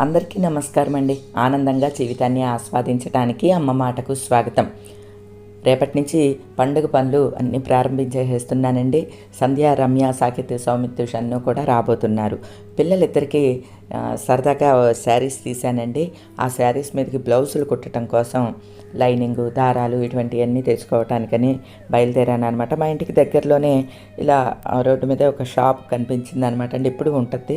అందరికీ నమస్కారం అండి. ఆనందంగా జీవితాన్ని ఆస్వాదించడానికి అమ్మ మాటకు స్వాగతం. రేపటి నుంచి పండుగ పనులు అన్నీ ప్రారంభించేస్తున్నానండి. సంధ్య రమ్య సాకిత్య సౌమిత్ షన్ను కూడా రాబోతున్నారు. పిల్లలిద్దరికీ సరదాగా శారీస్ తీశానండి. ఆ శారీస్ మీదకి బ్లౌజులు కుట్టడం కోసం లైనింగ్ దారాలు ఇటువంటివన్నీ తెచ్చుకోవటానికని బయలుదేరాను అనమాట మా ఇంటికి దగ్గరలోనే ఇలా రోడ్డు మీద ఒక షాప్ కనిపించింది అనమాట అండి. ఇప్పుడు ఉంటుంది.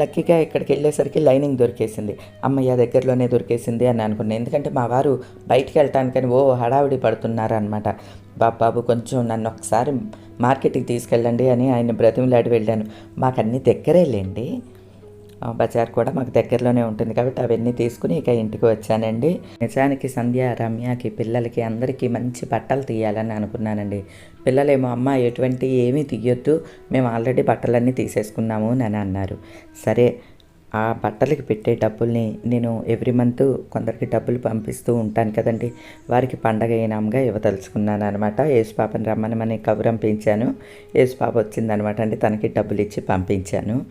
లక్కీగా ఇక్కడికి వెళ్ళేసరికి లైనింగ్ దొరికేసింది. అమ్మయ్య దగ్గరలోనే దొరికేసింది అని అనుకున్నాను ఎందుకంటే మా వారు బయటికి వెళ్ళటానికని ఓ హడావిడి పడుతున్నారు అనమాట బాబాబు కొంచెం నన్ను ఒకసారి మార్కెట్కి తీసుకెళ్ళండి అని ఆయన బ్రతిమలాడి వెళ్ళాను. మాకు అన్నీ దగ్గరేలేండి బజార్ కూడా మాకు దగ్గరలోనే ఉంటుంది కాబట్టి అవన్నీ తీసుకుని ఇక ఇంటికి వచ్చానండి. నిజానికి సంధ్య రమ్యకి పిల్లలకి అందరికీ మంచి బట్టలు తీయాలని అనుకున్నానండి. పిల్లలేమో అమ్మ ఎటువంటి ఏమీ తీయొద్దు. మేము ఆల్రెడీ బట్టలన్నీ తీసేసుకున్నాము అని అన్నారు. సరే ఆ బట్టలకి పెట్టే డబ్బుల్ని నేను ఎవ్రీ మంత్ కొందరికి డబ్బులు పంపిస్తూ ఉంటాను కదండి. వారికి పండగ ఇనాంగా ఇవ్వదలుచుకున్నాను అనమాట యేసుపాపని రమ్మని మన కబురం పెంచాను. యేసుపాప వచ్చిందనమాట అండి. తనకి డబ్బులు ఇచ్చి పంపించాను.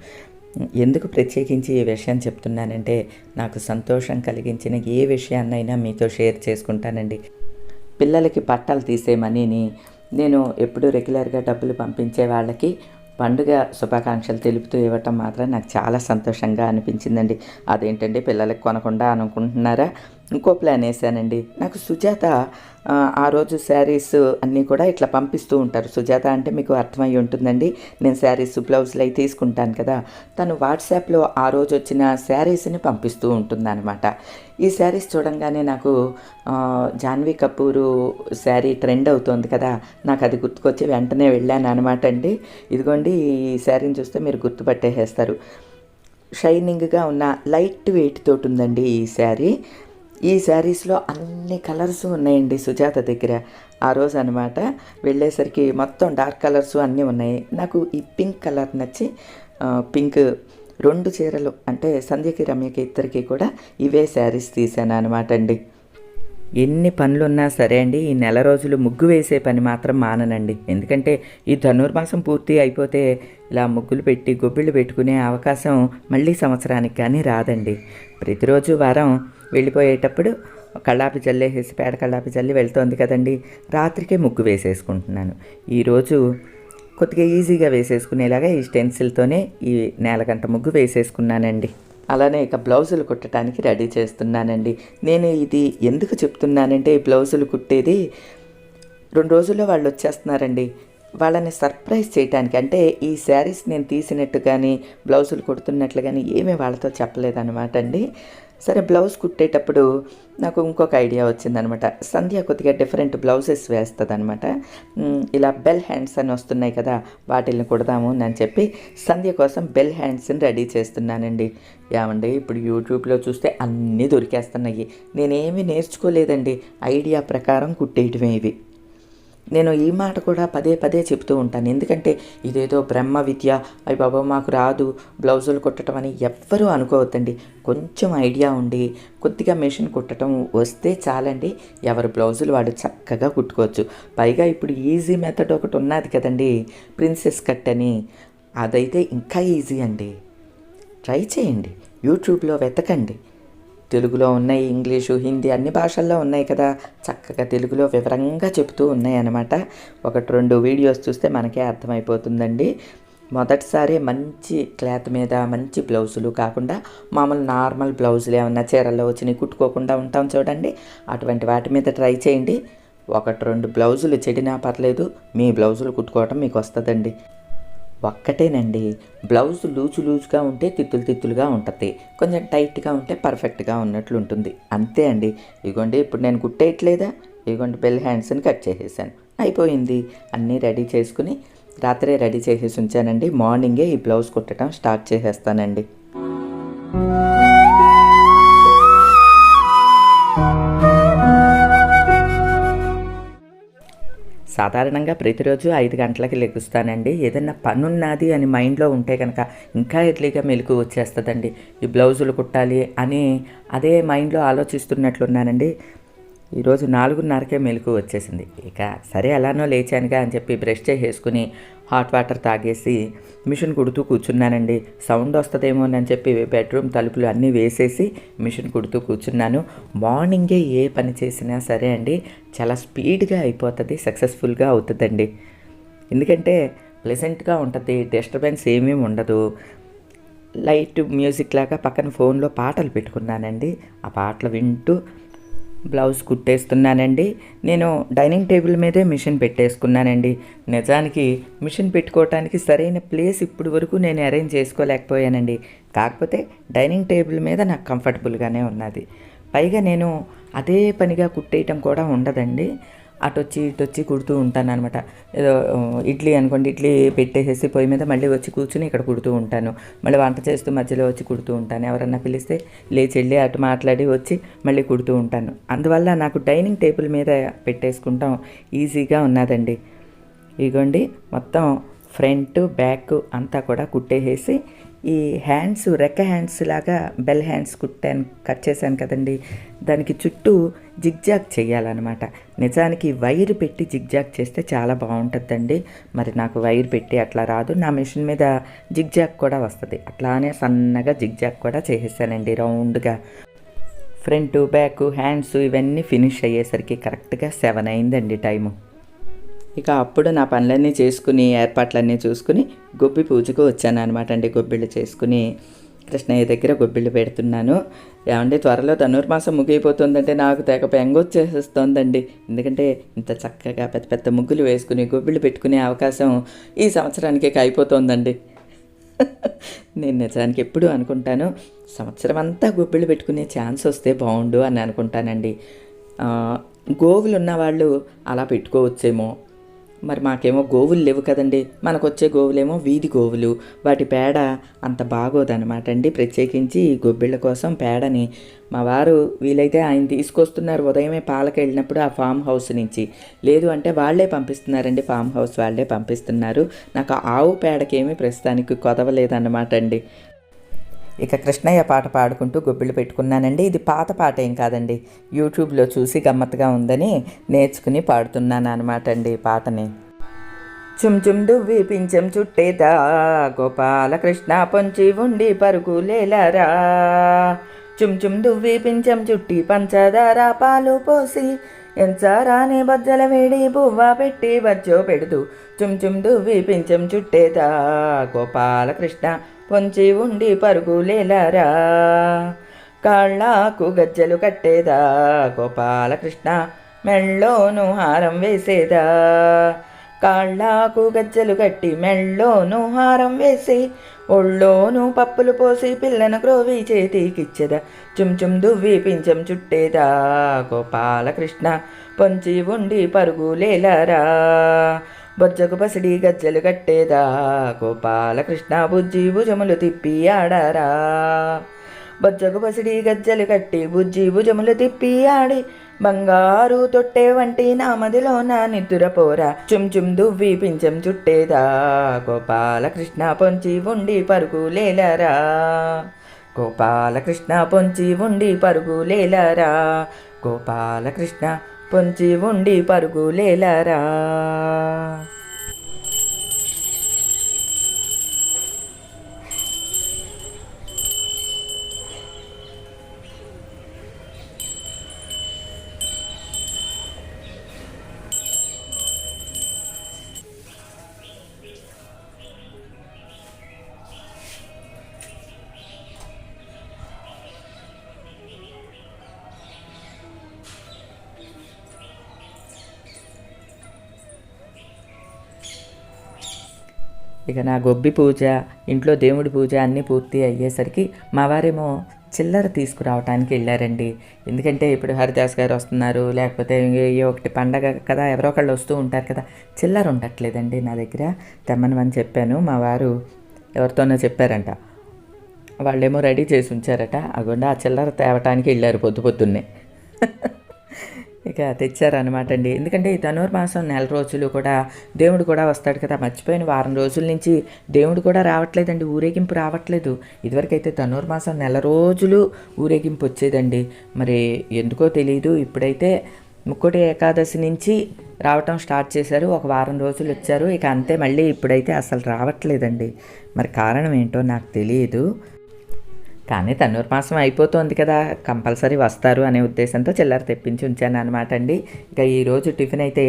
ఎందుకు ప్రత్యేకించి ఈ విషయం చెప్తున్నానంటే నాకు సంతోషం కలిగించిన ఏ విషయాన్నైనా మీతో షేర్ చేసుకుంటానండి. పిల్లలకి బట్టలు తీసే మనీని నేను ఎప్పుడు రెగ్యులర్గా డబ్బులు పంపించే వాళ్ళకి పండుగ శుభాకాంక్షలు తెలుపుతూ ఇవ్వటం మాత్రం నాకు చాలా సంతోషంగా అనిపించిందండి. అదేంటండి పిల్లలకి కొనకుండా అనుకుంటున్నారా? ఇంకో ప్లాన్ వేసానండి. నాకు సుజాత ఆ, రోజు శారీస్ అన్నీ కూడా ఇట్లా పంపిస్తూ ఉంటారు. సుజాత అంటే మీకు అర్థమై ఉంటుందండి. నేను శారీస్ బ్లౌజులు అవి తీసుకుంటాను కదా. తను వాట్సాప్లో ఆ రోజు వచ్చిన శారీస్ని పంపిస్తూ ఉంటుందన్నమాట. ఈ శారీస్ చూడంగానే నాకు జాన్వీ కపూరు శారీ ట్రెండ్ అవుతోంది కదా. నాకు అది గుర్తుకొచ్చి వెంటనే వెళ్ళాను అనమాట అండి. ఇదిగోండి ఈ శారీని చూస్తే మీరు గుర్తుపట్టేసేస్తారు. షైనింగ్గా ఉన్న లైట్ వెయిట్ తోటి ఉందండి ఈ శారీ. ఈ శారీస్లో అన్ని కలర్స్ ఉన్నాయండి సుజాత దగ్గర. ఆ రోజు అనమాట వెళ్ళేసరికి మొత్తం డార్క్ కలర్స్ అన్నీ ఉన్నాయి. నాకు ఈ పింక్ కలర్ నచ్చి పింక్ రెండు చీరలు అంటే సంధ్యకి రమ్యకి ఇద్దరికి కూడా ఇవే శారీస్ తీసాను అనమాట అండి. ఎన్ని పనులున్నా సరే అండి ఈ నెల రోజులు ముగ్గు వేసే పని మాత్రం మాననండి. ఎందుకంటే ఈ ధనుర్మాసం పూర్తి అయిపోతే ఇలా ముగ్గులు పెట్టి గొబ్బిళ్ళు పెట్టుకునే అవకాశం మళ్ళీ సంవత్సరానికి కానీ రాదండి. ప్రతిరోజు వారం వెళ్ళిపోయేటప్పుడు కళ్ళాపి చల్లేసేసి పేడ కళ్ళాపి చల్లి వెళ్తోంది కదండి. రాత్రికే ముగ్గు వేసేసుకుంటున్నాను. ఈరోజు కొద్దిగా ఈజీగా వేసేసుకునేలాగా ఈ స్టెన్సిల్తోనే ఈ నేలగంట ముగ్గు వేసేసుకున్నానండి. అలానే ఇక బ్లౌజులు కుట్టడానికి రెడీ చేస్తున్నానండి. నేను ఇది ఎందుకు చెప్తున్నానంటే ఈ బ్లౌజులు కుట్టేది రెండు రోజుల్లో వాళ్ళు వచ్చేస్తున్నారండి. వాళ్ళని సర్ప్రైజ్ చేయడానికి అంటే ఈ శారీస్ నేను తీసినట్టు కానీ బ్లౌజులు కుడుతున్నట్లు కానీ ఏమీ వాళ్ళతో చెప్పలేదన్నమాట అండి. సరే బ్లౌజ్ కుట్టేటప్పుడు నాకు ఇంకొక ఐడియా వచ్చిందనమాట సంధ్య కొద్దిగా డిఫరెంట్ బ్లౌజెస్ వేస్తుంది అనమాట ఇలా బెల్ హ్యాండ్స్ అని వస్తున్నాయి కదా వాటిల్ని కుడదాము అని చెప్పి సంధ్య కోసం బెల్ హ్యాండ్స్ని రెడీ చేస్తున్నానండి. ఏమండి ఇప్పుడు యూట్యూబ్లో చూస్తే అన్నీ దొరికేస్తున్నాయి. నేనేమీ నేర్చుకోలేదండి. ఐడియా ప్రకారం కుట్టేయటమే ఇవి. నేను ఈ మాట కూడా పదే పదే చెప్తూ ఉంటాను. ఎందుకంటే ఇదేదో బ్రహ్మ విద్య అవి బాబా మాకు రాదు బ్లౌజులు కుట్టడం అని ఎవ్వరూ అనుకోవద్దండి. కొంచెం ఐడియా ఉండి కొద్దిగా మెషిన్ కుట్టడం వస్తే చాలండి ఎవరి బ్లౌజులు వాడు చక్కగా కుట్టుకోవచ్చు. పైగా ఇప్పుడు ఈజీ మెథడ్ ఒకటి ఉన్నది కదండి ప్రిన్సెస్ కట్ అని. అదైతే ఇంకా ఈజీ అండి. ట్రై చేయండి. యూట్యూబ్లో వెతకండి. తెలుగులో ఉన్నాయి ఇంగ్లీషు హిందీ అన్ని భాషల్లో ఉన్నాయి కదా. చక్కగా తెలుగులో వివరంగా చెప్తూ ఉన్నాయి అన్నమాట ఒకటి రెండు వీడియోస్ చూస్తే మనకే అర్థమైపోతుందండి. మొదటిసారి మంచి క్లాత్ మీద మంచి బ్లౌజులు కాకుండా మామూలు నార్మల్ బ్లౌజులు ఏమన్నా చీరల్లో వచ్చినాయి కుట్టుకోకుండా ఉంటాం చూడండి. అటువంటి వాటి మీద ట్రై చేయండి. ఒకటి రెండు బ్లౌజులు చెడినా పర్లేదు మీ బ్లౌజులు కుట్టుకోవటం మీకు వస్తుందండి. ఒక్కటేనండి. బ్లౌజ్ లూజు లూజుగా ఉంటే తిత్తులు తిత్తులుగా ఉంటుంది. కొంచెం టైట్గా ఉంటే పర్ఫెక్ట్గా ఉన్నట్లు ఉంటుంది అంతే అండి. ఇదిగోండి ఇప్పుడు నేను కుట్టేయట్లేదా? ఇదిగోండి బెల్ హ్యాండ్స్ని కట్ చేసేసాను. అయిపోయింది. అన్నీ రెడీ చేసుకుని రాత్రే రెడీ చేసేసి ఉంచానండి. మార్నింగే ఈ బ్లౌజ్ కుట్టడం స్టార్ట్ చేసేస్తానండి. సాధారణంగా ప్రతిరోజు ఐదు గంటలకి లెగుస్తానండి. ఏదైనా పనున్నది అని మైండ్లో ఉంటే కనుక ఇంకా ఎర్లీగా మెలకు వచ్చేస్తుందండి. ఈ బ్లౌజులు కుట్టాలి అని అదే మైండ్లో ఆలోచిస్తున్నట్లున్నానండి. ఈరోజు నాలుగున్నరకే మెలకు వచ్చేసింది. ఇక సరే ఎలానో లేచానుగా అని చెప్పి బ్రష్ చేసేసుకుని హాట్ వాటర్ తాగేసి మిషన్ కుడుతూ కూర్చున్నానండి. సౌండ్ వస్తుందేమో అని చెప్పి బెడ్రూమ్ తలుపులు అన్నీ వేసేసి మిషన్ కుడుతూ కూర్చున్నాను. మార్నింగే ఏ పని చేసినా సరే అండి చాలా స్పీడ్గా అయిపోతుంది సక్సెస్ఫుల్గా అవుతుందండి. ఎందుకంటే ప్లెజెంట్గా ఉంటుంది డిస్టర్బెన్స్ ఏమీ ఉండదు. లైట్ మ్యూజిక్ లాగా పక్కన ఫోన్లో పాటలు పెట్టుకున్నానండి. ఆ పాటలు వింటూ బ్లౌజ్ కుట్టేస్తున్నానండి. నేను డైనింగ్ టేబుల్ మీదే మిషన్ పెట్టేసుకున్నానండి. నిజానికి మిషన్ పెట్టుకోవటానికి సరైన ప్లేస్ ఇప్పుడు వరకు నేను అరేంజ్ చేసుకోలేకపోయానండి. కాకపోతే డైనింగ్ టేబుల్ మీద నాకు కంఫర్టబుల్గానే ఉన్నది. పైగా నేను అదే పనిగా కుట్టేయటం కూడా ఉండదండి. అటు వచ్చి కుడుతూ ఉంటాను అనమాట ఏదో ఇడ్లీ అనుకోండి ఇడ్లీ పెట్టేసేసి పొయ్యి మీద మళ్ళీ వచ్చి కూర్చుని ఇక్కడ కుడుతూ ఉంటాను. మళ్ళీ వంట చేస్తూ మధ్యలో వచ్చి కుడుతూ ఉంటాను. ఎవరన్నా పిలిస్తే లేచి వెళ్ళి అటు మాట్లాడి వచ్చి మళ్ళీ కుడుతూ ఉంటాను. అందువల్ల నాకు డైనింగ్ టేబుల్ మీద పెట్టేసుకుంటాం ఈజీగా ఉన్నదండి. ఇగోండి మొత్తం ఫ్రంట్ బ్యాక్ అంతా కూడా కుట్టేసేసి ఈ హ్యాండ్స్ రెక్క హ్యాండ్స్ లాగా బెల్ హ్యాండ్స్ కుట్టాను కట్ చేశాను కదండి. దానికి చుట్టూ జిగ్జాగ్ చేయాలన్నమాట. నిజానికి వైర్ పెట్టి జిగ్జాగ్ చేస్తే చాలా బాగుంటుందండి. మరి నాకు వైర్ పెట్టి అట్లా రాదు. నా మిషన్ మీద జిగ్జాగ్ కూడా వస్తుంది. అట్లానే సన్నగా జిగ్జాగ్ కూడా చేసేసానండి రౌండ్గా. ఫ్రంట్ బ్యాక్ హ్యాండ్స్ ఇవన్నీ ఫినిష్ అయ్యేసరికి కరెక్ట్గా సెవెన్ అయిందండి టైము. ఇక అప్పుడు నా పనులన్నీ చేసుకుని ఏర్పాట్లన్నీ చూసుకుని గొబ్బి పూజకు వచ్చాను అనమాట అండి. గొబ్బిళ్ళు చేసుకుని కృష్ణయ్య దగ్గర గొబ్బిళ్ళు పెడుతున్నాను. ఏమంటే త్వరలో ధనుర్మాసం ముగిపోతుందంటే నాకు తెగ పెంగొచ్చేసేస్తోందండి ఎందుకంటే ఇంత చక్కగా పెద్ద పెద్ద ముగ్గులు వేసుకుని గొబ్బిళ్ళు పెట్టుకునే అవకాశం ఈ సంవత్సరానికి అయిపోతుందండి. నేను నిజానికి ఎప్పుడు అనుకుంటాను సంవత్సరం అంతా గొబ్బిళ్ళు పెట్టుకునే ఛాన్స్ వస్తే బాగుండు అని అనుకుంటానండి. గోవులు ఉన్నవాళ్ళు అలా పెట్టుకోవచ్చేమో. మరి మాకేమో గోవులు లేవు కదండి. మనకొచ్చే గోవులేమో వీధి గోవులు. వాటి పేడ అంత బాగోదన్నమాట అండి. ప్రత్యేకించి ఈ గొబ్బిళ్ళ కోసం పేడని మా వారు వీలైతే ఆయన తీసుకొస్తున్నారు ఉదయమే పాలకు వెళ్ళినప్పుడు ఆ ఫామ్ హౌస్ నుంచి. లేదు అంటే వాళ్ళే పంపిస్తున్నారండి. ఫామ్ హౌస్ వాళ్ళే పంపిస్తున్నారు. నాకు ఆవు పేడకేమీ ప్రస్తుతానికి కొదవలేదన్నమాట అండి. ఇక కృష్ణయ్య పాట పాడుకుంటూ గొబ్బిళ్ళు పెట్టుకున్నానండి. ఇది పాత పాట ఏం కాదండి. యూట్యూబ్లో చూసి గమ్మత్తుగా ఉందని నేర్చుకుని పాడుతున్నాను అనమాట అండి ఈ పాటని. చుంచుం దువ్వి పించం చుట్టేదా? గోపాలకృష్ణ పొంచి ఉండి పరుగులేలరా చుమ్ దువ్వి పించం చుట్టి పంచదార పాలు పోసి ఎంచారాని బజ్జల వేడి బువ్వ పెట్టి బజ్జో పెడుతూ చుంచుం దువ్వి పించం చుట్టేదా? గోపాలకృష్ణ పొంచి ఉండి పరుగులేలరా కాళ్ళకు గజ్జలు కట్టేదా. గోపాలకృష్ణ మెళ్ళోను హారం వేసేదా. కాళ్ళకు గజ్జలు కట్టి మెళ్ళోను హారం వేసి ఒళ్ళోను పప్పులు పోసి పిల్లను క్రోవి చేతికిచ్చేదా. చుంచుం దువ్వి పించం చుట్టేదా. గోపాలకృష్ణ పొంచి ఉండి పరుగులేలరా బొజ్జకు పసిడి గజ్జలు కట్టేదా? గోపాలకృష్ణ బుజ్జి భుజములు తిప్పి ఆడారా? బొజ్జకు పసిడి గజ్జలు కట్టి బుజ్జి భుజములు తిప్పి ఆడి బంగారు తొట్టే వంటి నామదిలో నా నిద్దుర పోరా? చుమ్ చుమ్ దువ్వి పించం చుట్టేదా? గోపాలకృష్ణ పొంచి ఉండి పరుగులేలరా గోపాలకృష్ణ పొంచి ఉండి పరుగులేలరా గోపాలకృష్ణ పొంచి ఉండి పరుగులేలరా ఇక నా గొబ్బి పూజ ఇంట్లో దేవుడి పూజ అన్నీ పూర్తి అయ్యేసరికి మా వారేమో చిల్లర తీసుకురావటానికి వెళ్ళారండి. ఎందుకంటే ఇప్పుడు హరిదాస్ గారు వస్తున్నారు లేకపోతే ఏ ఒకటి పండగ కదా ఎవరో ఒకళ్ళు వస్తూ ఉంటారు కదా చిల్లర ఉండట్లేదండి నా దగ్గర. తెమ్మనమని చెప్పాను మా వారు ఎవరితోనో చెప్పారంట. వాళ్ళేమో రెడీ చేసి ఉంచారట అగోండి ఆ చిల్లర తేవటానికి వెళ్ళారు పొద్దు పొద్దున్నే. ఇక తెచ్చారనమాట అండి ఎందుకంటే ఈ ధనుర్మాసం నెల రోజులు కూడా దేవుడు కూడా వస్తాడు కదా. మర్చిపోయిన వారం రోజుల నుంచి దేవుడు కూడా రావట్లేదండి. ఊరేగింపు రావట్లేదు. ఇదివరకైతే ధనుర్మాసం నెల రోజులు ఊరేగింపు వచ్చేదండి. మరి ఎందుకో తెలియదు ఇప్పుడైతే ముక్కోటి ఏకాదశి నుంచి రావటం స్టార్ట్ చేశారు. ఒక వారం రోజులు వచ్చారు. ఇక అంతే. మళ్ళీ ఇప్పుడైతే అసలు రావట్లేదండి. మరి కారణం ఏంటో నాకు తెలియదు కానీ ధనుర్మాసం అయిపోతుంది కదా కంపల్సరీ వస్తారు అనే ఉద్దేశంతో చిల్లర తెప్పించి ఉంచాను అనమాట అండి. ఇక ఈరోజు టిఫిన్ అయితే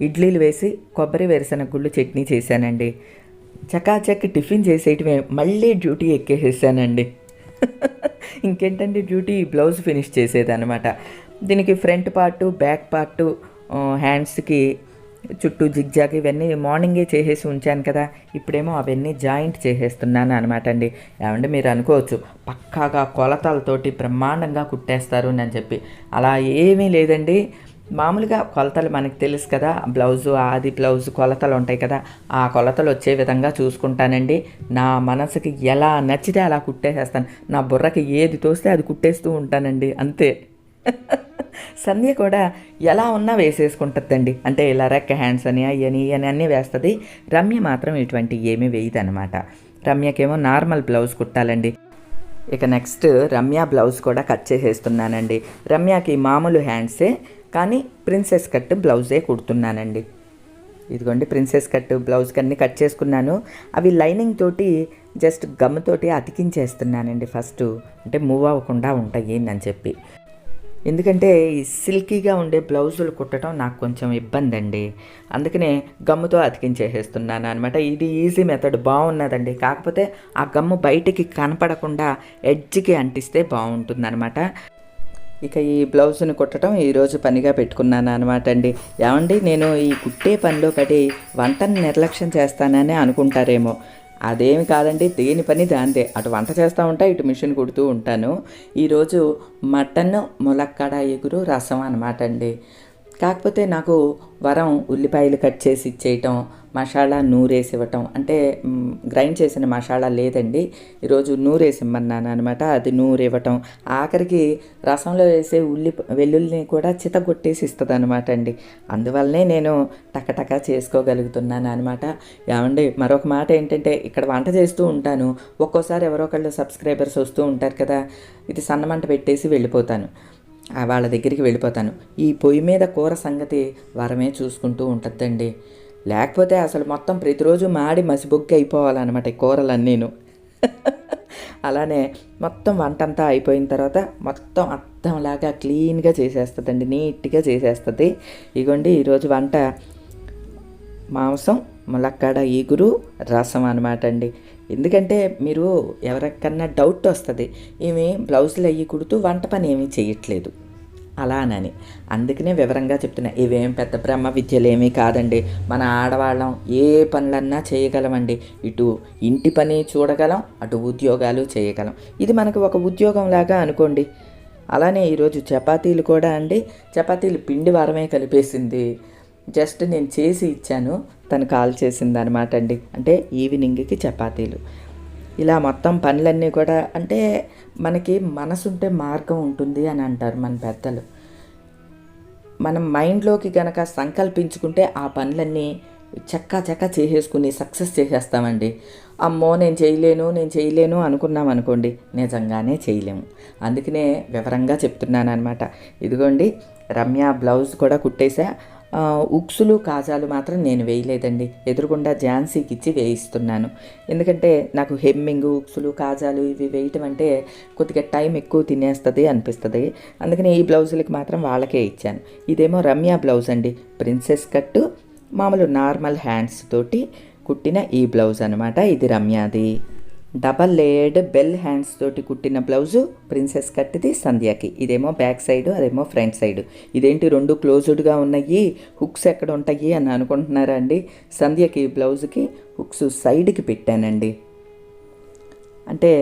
ఇడ్లీలు వేసి కొబ్బరి వేరుశనగ గుళ్ళు చట్నీ చేశానండి. చకాచక్ టిఫిన్ చేసేయటమే మళ్ళీ డ్యూటీ ఎక్కేసేసానండి. ఇంకేంటండి డ్యూటీ? బ్లౌజ్ ఫినిష్ చేసేదనమాట దీనికి ఫ్రంట్ పార్టు బ్యాక్ పార్టు హ్యాండ్స్కి చుట్టూ జిగ్జాగ్ ఇవన్నీ మార్నింగే చేసేసి ఉంచాను కదా. ఇప్పుడేమో అవన్నీ జాయింట్ చేసేస్తున్నాను అనమాట అండి. ఏమంటే మీరు అనుకోవచ్చు పక్కాగా కొలతలతోటి బ్రహ్మాండంగా కుట్టేస్తారు అని చెప్పి. అలా ఏమీ లేదండి. మామూలుగా కొలతలు మనకు తెలుసు కదా బ్లౌజు ఆది బ్లౌజ్ కొలతలు ఉంటాయి కదా. ఆ కొలతలు వచ్చే విధంగా చూసుకుంటానండి. నా మనసుకి ఎలా నచ్చితే అలా కుట్టేసేస్తాను. నా బుర్రకి ఏది తోస్తే అది కుట్టేస్తూ ఉంటానండి. అంతే. సంధ్య కూడా ఎలా ఉన్నా వేసేసుకుంటుందండి. అంటే ఇలా రెక్క హ్యాండ్స్ అని అయ్యని అని అన్నీ వేస్తుంది. రమ్య మాత్రం ఇటువంటి ఏమీ వేయదు అనమాట రమ్యకేమో నార్మల్ బ్లౌజ్ కుట్టాలండి. ఇక నెక్స్ట్ రమ్య బ్లౌజ్ కూడా కట్ చేసేస్తున్నానండి. రమ్యకి మామూలు హ్యాండ్సే కానీ ప్రిన్సెస్ కట్ బ్లౌజే కుడుతున్నానండి. ఇదిగోండి ప్రిన్సెస్ కట్ బ్లౌజ్ అన్ని కట్ చేసుకున్నాను. అవి లైనింగ్ తోటి జస్ట్ గమ్ తోటి అతికించేస్తున్నానండి ఫస్ట్ అంటే మూవ్ అవ్వకుండా ఉంటాయి అని చెప్పి. ఎందుకంటే ఈ సిల్కీగా ఉండే బ్లౌజులు కుట్టడం నాకు కొంచెం ఇబ్బంది అండి అందుకనే గమ్ముతో అతికించేసేస్తున్నాను అనమాట ఇది ఈజీ మెథడ్ బాగున్నదండి. కాకపోతే ఆ గమ్ము బయటికి కనపడకుండా ఎడ్జ్కి అంటిస్తే బాగుంటుందన్నమాట. ఇక ఈ బ్లౌజ్ని కుట్టడం ఈరోజు పనిగా పెట్టుకున్నాను అనమాట అండి. ఏమండి నేను ఈ కుట్టే పనిలో పడి వంటను నిర్లక్ష్యం చేస్తానని అనుకుంటారేమో. అదేమి కాదండి దేని పని దాందే అటు వంట చేస్తూ ఉంటా ఇటు మిషన్ కుడుతూ ఉంటాను. ఈరోజు మటన్ ములక్కడ ఎగురు రసం అనమాట అండి. కాకపోతే నాకు వరం ఉల్లిపాయలు కట్ చేసి ఇచ్చేయటం మసాలా నూరేసి ఇవ్వటం. అంటే గ్రైండ్ చేసిన మసాలా లేదండి. ఈరోజు నూరేసి ఇమ్మన్నాను అనమాట అది నూరు ఇవ్వటం ఆఖరికి రసంలో వేసే ఉల్లి వెల్లుల్లిని కూడా చితగొట్టేసి ఇస్తుంది అనమాట అండి. అందువల్లనే నేను టకటక చేసుకోగలుగుతున్నాను అనమాట ఏమండి మరొక మాట ఏంటంటే ఇక్కడ వంట చేస్తూ ఉంటాను. ఒక్కోసారి ఎవరో ఒకళ్ళు సబ్స్క్రైబర్స్ వస్తూ ఉంటారు కదా ఇది సన్నమంట పెట్టేసి వెళ్ళిపోతాను. వాళ్ళ దగ్గరికి వెళ్ళిపోతాను. ఈ పొయ్యి మీద కూర సంగతి వరమే చూసుకుంటూ ఉంటుందండి లేకపోతే అసలు మొత్తం ప్రతిరోజు మాడి మసిబొగ్గి అయిపోవాలన్నమాట ఈ కూరలన్నీను అలానే మొత్తం వంట అంతా అయిపోయిన తర్వాత మొత్తం అద్దంలాగా క్లీన్గా చేసేస్తుందండి నీట్గా చేసేస్తుంది. ఇగోండి ఈరోజు వంట మాంసం ములక్కాడ ఈగురు రసం అనమాట అండి. ఎందుకంటే మీరు ఎవరికన్నా డౌట్ వస్తుంది ఈమె బ్లౌజులు అయ్యి కుడుతూ వంట పని ఏమీ చేయట్లేదు. అలా అని అందుకనే వివరంగా చెప్తున్నా ఇవేం పెద్ద బ్రహ్మ విద్యలు ఏమీ కాదండి. మన ఆడవాళ్ళం ఏ పనులన్నా చేయగలమండి. ఇటు ఇంటి పని చూడగలం అటు ఉద్యోగాలు చేయగలం. ఇది మనకు ఒక ఉద్యోగం లాగా అనుకోండి. అలానే ఈరోజు చపాతీలు కూడా అండి. చపాతీలు పిండి వారమే కలిపేసింది. జస్ట్ నేను చేసి ఇచ్చాను. తను కాల్ చేసింది అనమాట అండి. అంటే ఈవినింగ్కి చపాతీలు. ఇలా మొత్తం పనులన్నీ కూడా అంటే మనకి మనసుంటే మార్గం ఉంటుంది అని అంటారు మన పెద్దలు. మనం మైండ్లోకి గనక సంకల్పించుకుంటే ఆ పనులన్నీ చక్కా చక్కా చేసేసుకుని సక్సెస్ చేసేస్తామండి. అమ్మో నేను చేయలేను నేను చేయలేను అనుకున్నాం అనుకోండి నిజంగానే చేయలేము. అందుకనే వివరంగా చెప్తున్నాను అనమాట ఇదిగోండి రమ్య బ్లౌజ్ కూడా కుట్టేసా ఉక్సులు కాజాలు మాత్రం నేను వేయలేదండి. ఎదురుగుండా ఝాన్సీకి ఇచ్చి వేయిస్తున్నాను. ఎందుకంటే నాకు హెమ్మింగ్ ఉక్సులు కాజాలు ఇవి వేయటం అంటే కొద్దిగా టైం ఎక్కువ తినేస్తుంది అనిపిస్తుంది. అందుకని ఈ బ్లౌజులకి మాత్రం వాళ్ళకే ఇచ్చాను. ఇదేమో రమ్య బ్లౌజ్ అండి. ప్రిన్సెస్ కట్టు మామూలు నార్మల్ హ్యాండ్స్ తోటి కుట్టిన ఈ బ్లౌజ్ అనమాట ఇది రమ్యాది. డబల్ లేయర్డ్ బెల్ హ్యాండ్స్ తోటి కుట్టిన బ్లౌజు ప్రిన్సెస్ కట్టిది సంధ్యాకి. ఇదేమో బ్యాక్ సైడ్ అదేమో ఫ్రంట్ సైడ్. ఇదేంటి రెండు క్లోజ్డ్గా ఉన్నాయి హుక్స్ ఎక్కడ ఉంటాయి అని అనుకుంటున్నారా అండి సంధ్యకి బ్లౌజ్కి హుక్స్ సైడ్కి పెట్టానండి. అంటే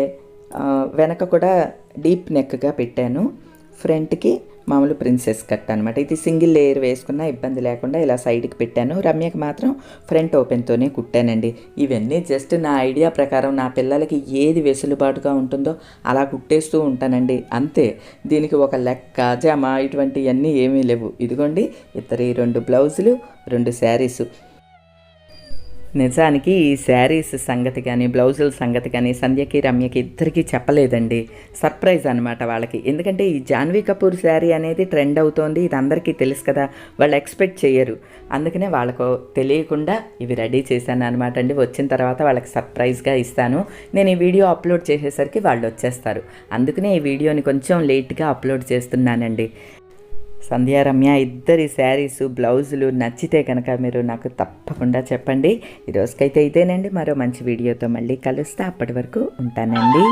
వెనక కూడా డీప్ నెక్గా పెట్టాను. ఫ్రంట్కి మామూలు ప్రిన్సెస్ కట్ అనమాట ఇది సింగిల్ లేయర్ వేసుకున్నా ఇబ్బంది లేకుండా ఇలా సైడ్కి పెట్టాను. రమ్యకి మాత్రం ఫ్రంట్ ఓపెన్తోనే కుట్టానండి. ఇవన్నీ జస్ట్ నా ఐడియా ప్రకారం నా పిల్లలకి ఏది వెసులుబాటుగా ఉంటుందో అలా కుట్టేస్తూ ఉంటానండి. అంతే. దీనికి ఒక లెక్క జమ ఇటువంటివన్నీ ఏమీ లేవు. ఇదిగోండి ఇద్దరి రెండు బ్లౌజులు రెండు శారీసు. నిజానికి ఈ శారీస్ సంగతి కానీ బ్లౌజుల సంగతి కానీ సంధ్యకి రమ్యకి ఇద్దరికీ చెప్పలేదండి. సర్ప్రైజ్ అనమాట వాళ్ళకి. ఎందుకంటే ఈ జాన్వీ కపూర్ శారీ అనేది ట్రెండ్ అవుతోంది. ఇది అందరికీ తెలుసు కదా. వాళ్ళు ఎక్స్పెక్ట్ చేయరు. అందుకనే వాళ్ళకు తెలియకుండా ఇవి రెడీ చేశాను అనమాట అండి. వచ్చిన తర్వాత వాళ్ళకి సర్ప్రైజ్గా ఇస్తాను. నేను ఈ వీడియో అప్లోడ్ చేసేసరికి వాళ్ళు వచ్చేస్తారు. అందుకనే ఈ వీడియోని కొంచెం లేట్గా అప్లోడ్ చేస్తున్నానండి. సంధ్యా రమ్య ఇద్దరి శారీస్ బ్లౌజులు నచ్చితే కనుక మీరు నాకు తప్పకుండా చెప్పండి. ఈ రోజుకైతే ఇదేనండి. మరో మంచి వీడియోతో మళ్ళీ కలుస్తా. అప్పటి వరకు ఉంటానండి.